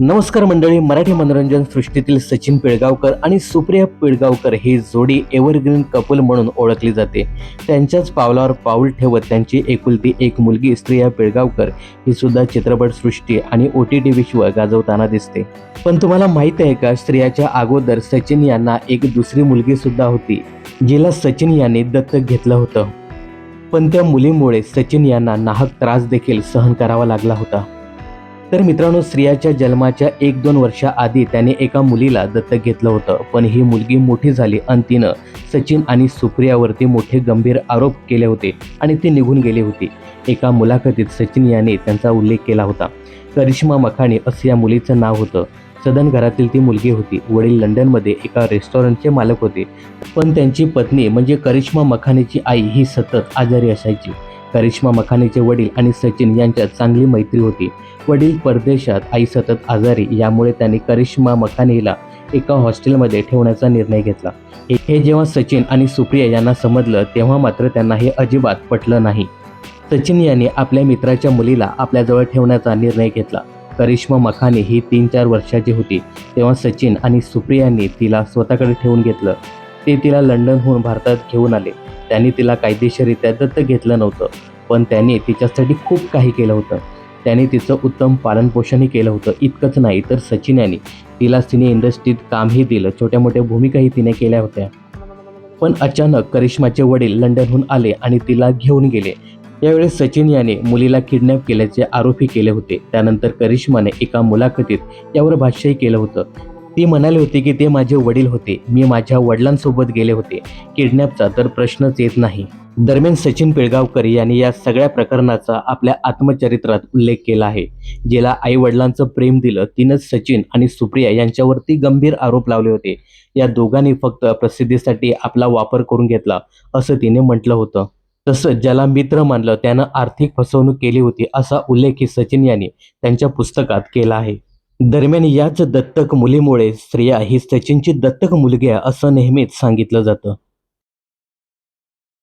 नमस्कार मंडळी मराठी मनोरंजन सृष्टीतील सचिन पिळगावकर आणि सुप्रिया पिळगावकर ही जोडी एव्हरग्रीन कपल म्हणून ओळखली जाते. त्यांच्याच पावलावर पाऊल ठेवत त्यांची एकुलती एक मुलगी स्त्रिया पिळगावकर ही सुद्धा चित्रपटसृष्टी आणि ओ टी टी विश्व गाजवताना दिसते. पण तुम्हाला माहीत आहे का स्त्रियाच्या अगोदर सचिन यांना एक दुसरी मुलगी सुद्धा होती जिला सचिन यांनी दत्तक घेतलं होतं. पण त्या मुलीमुळे सचिन यांना नाहक त्रास देखील सहन करावा लागला होता. तर मित्रांनो स्त्रियाच्या जन्माच्या एक दोन वर्षाआधी त्याने एका मुलीला दत्तक घेतलं होतं. पण ही मुलगी मोठी झाली आणि तिनं सचिन आणि सुप्रियावरती मोठे गंभीर आरोप केले होते आणि ती निघून गेली होती. एका मुलाखतीत सचिन याने त्यांचा उल्लेख केला होता. करिश्मा मखाणे असं या मुलीचं नाव होतं. सदन घरातील ती मुलगी होती. वडील लंडनमध्ये एका रेस्टॉरंटचे मालक होते. पण त्यांची पत्नी म्हणजे करिश्मा मखानेची आई ही सतत आजारी असायची. करिश्मा मखानेचे वडील आणि सचिन यांच्यात चांगली मैत्री होती. वडील परदेशात आई सतत आजारी यामुळे त्यांनी करिश्मा मखानेला एका हॉस्टेलमध्ये ठेवण्याचा निर्णय घेतला. हे- हे जेव्हा सचिन आणि सुप्रिया यांना समजलं तेव्हा मात्र त्यांना हे अजिबात पटलं नाही. सचिन यांनी आपल्या मित्राच्या मुलीला आपल्याजवळ ठेवण्याचा निर्णय घेतला. करिश्मा मखाने ही तीन चार वर्षाची होती. तेव्हा सचिन आणि सुप्रियांनी तिला स्वतःकडे ठेवून घेतलं. ते तिला लंडनहून भारतात घेऊन आले. त्यांनी तिला कायदेशीररित्या दत्तक घेतलं नव्हतं पण त्यांनी तिच्यासाठी खूप काही केलं होतं. त्याने तिचं उत्तम पालनपोषणही केलं होतं. इतकंच नाही तर सचिन यांनी तिला सिने इंडस्ट्रीत कामही दिलं. छोट्या मोठ्या भूमिकाही तिने केल्या होत्या. पण अचानक करिश्माचे वडील लंडनहून आले आणि तिला घेऊन गेले. यावेळेस सचिन याने मुलीला किडनॅप केल्याचे आरोपही केले होते. त्यानंतर करिश्माने एका मुलाखतीत यावर भाष्यही केलं होतं. ती म्हणाले होती की ते माझे वडील होते. मी माझ्या वडिलांसोबत गेले होते. किडनॅपचा तर प्रश्नच येत नाही. दरम्यान सचिन पिळगावकर यांनी या सगळ्या प्रकरणाचा आपल्या आत्मचरित्रात उल्लेख केला आहे. जिला आई वडिलांचं प्रेम दिलं तिनंच सचिन आणि सुप्रिया यांच्यावरती गंभीर आरोप लावले होते. या दोघांनी फक्त प्रसिद्धीसाठी आपला वापर करून घेतला असं तिने म्हटलं होतं. तसंच ज्याला मित्र मानलं त्यानं आर्थिक फसवणूक केली होती असा उल्लेखही सचिन यांनी त्यांच्या पुस्तकात केला आहे. दरम्यान याच दत्तक मुलीमुळे स्त्रिया ही सचिनची दत्तक मुलगी आहे असं नेहमीच सांगितलं जातं.